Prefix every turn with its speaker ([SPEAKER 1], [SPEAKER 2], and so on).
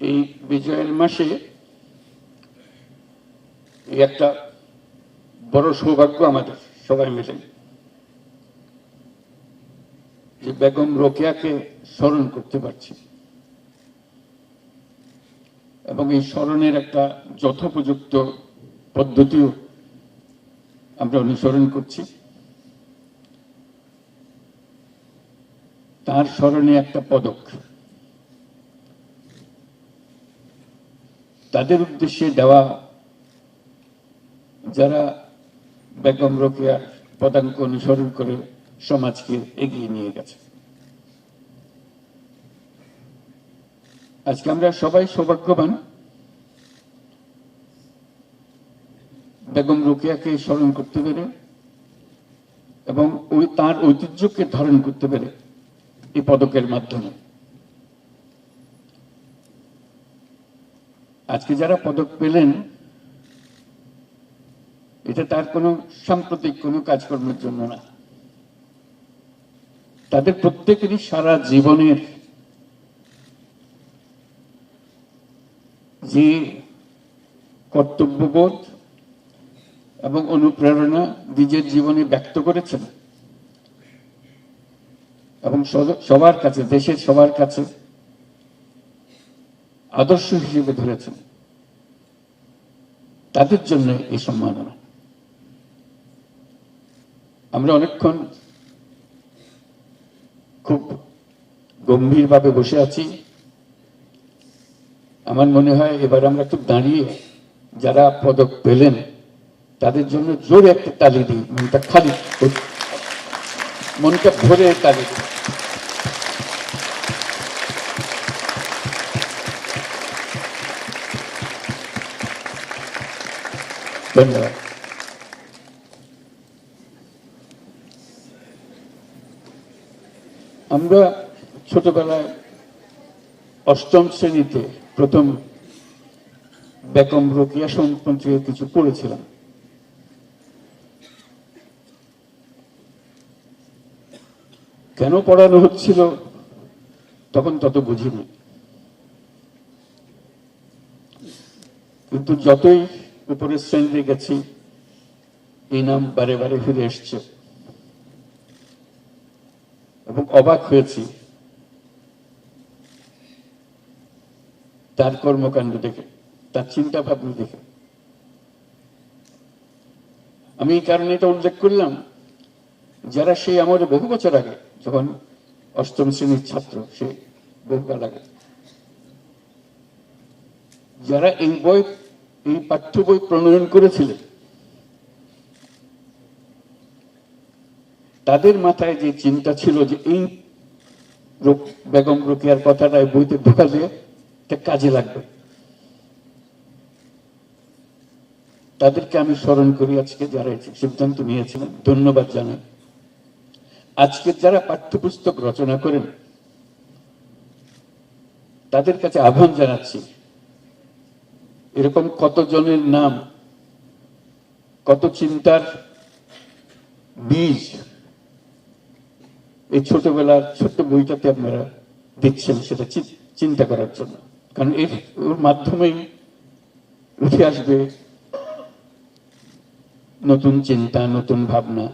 [SPEAKER 1] এই বিজয়ের মাসে একটা বড় সৌভাগ্য আমাদের সবাই মিলে। যে বেগম রোকেয়াকে স্মরণ করতে পারছি। এবং এই স্মরণের একটা যথোপযুক্ত পদ্ধতিও আমরা অনুসরণ করছি। তার স্মরণে একটা পদক। তাদের উদ্দেশ্যে দেওয়া যারা বেগম রোকেয়ার পদাঙ্ক অনুসরণ করে সমাজকে এগিয়ে নিয়ে গেছে। আজকে আমরা সবাই সৌভাগ্যবান বেগম রোকেয়াকে স্মরণ করতে পেরে এবং ওই তার ঐতিহ্যকে ধারণ করতে পেরে এই পদকের মাধ্যমে। আজকে যারা পদক পেলেন, এটা তার কোনো সাম্প্রতিক কোনো কাজকর্মের জন্য না। তাদের প্রত্যেকেরই সারা জীবনের যে কর্তব্যবোধ এবং অনুপ্রেরণা নিজের জীবনে ব্যক্ত করেছেন, এবং সবার কাছে, দেশের সবার কাছে আদর্শ হিসেবে ধরেছেন। তাদের জন্য এই সম্মাননা আমরা অনেকক্ষণ খুব গম্ভীরভাবে বসে আছি। আমার মনে হয় এবার আমরা একটু দাঁড়িয়ে যারা পদক পেলেন, তাদের জন্য জোরে একটা তালি দিই। মনটা খালি মনটা ভরে তালি দিই। ধন্যবাদ। আমরা ছোটবেলায় অষ্টম শ্রেণীতে প্রথম বেগম রোকিয়া সম্পর্কে কিছু পড়েছিলাম। কেন পড়ানো হচ্ছিল তখন তত বুঝিনি। কিন্তু যতই উপরের শ্রেণীতে গেছি। এই নাম বারে বারে ফিরে এসছে। এবং অবাক হয়েছি। তার কর্মকাণ্ড দেখে, তার চিন্তা ভাবনা দেখে। আমি এই কারণে এটা উল্লেখ করলাম, যারা সেই আমার বহু বছর আগে, যখন অষ্টম শ্রেণির ছাত্র, সে বহুকাল আগে, যারা এই বই এই পাঠ্য বই প্রণয়ন করেছিলেন। তাদের মাথায় যে চিন্তা ছিল যে এই বেগম রোকেয়ার কথাটা বইতে ঢোকালে এটা কাজে লাগবে। তাদেরকে আমি স্মরণ করি আজকে যারা সিদ্ধান্ত নিয়েছিলেন, ধন্যবাদ জানাই। আজকে যারা পাঠ্যপুস্তক রচনা করেন, তাদের কাছে আহ্বান জানাচ্ছি এরকম কতজনের নাম? কত চিন্তার বীজ? এই ছোটবেলার ছোট্ট বইটাতে আপনারা দিচ্ছেন সেটা চিন্তা করার জন্য। কারণ এর, ওর মাধ্যমেই উঠে আসবে নতুন চিন্তা, নতুন ভাবনা।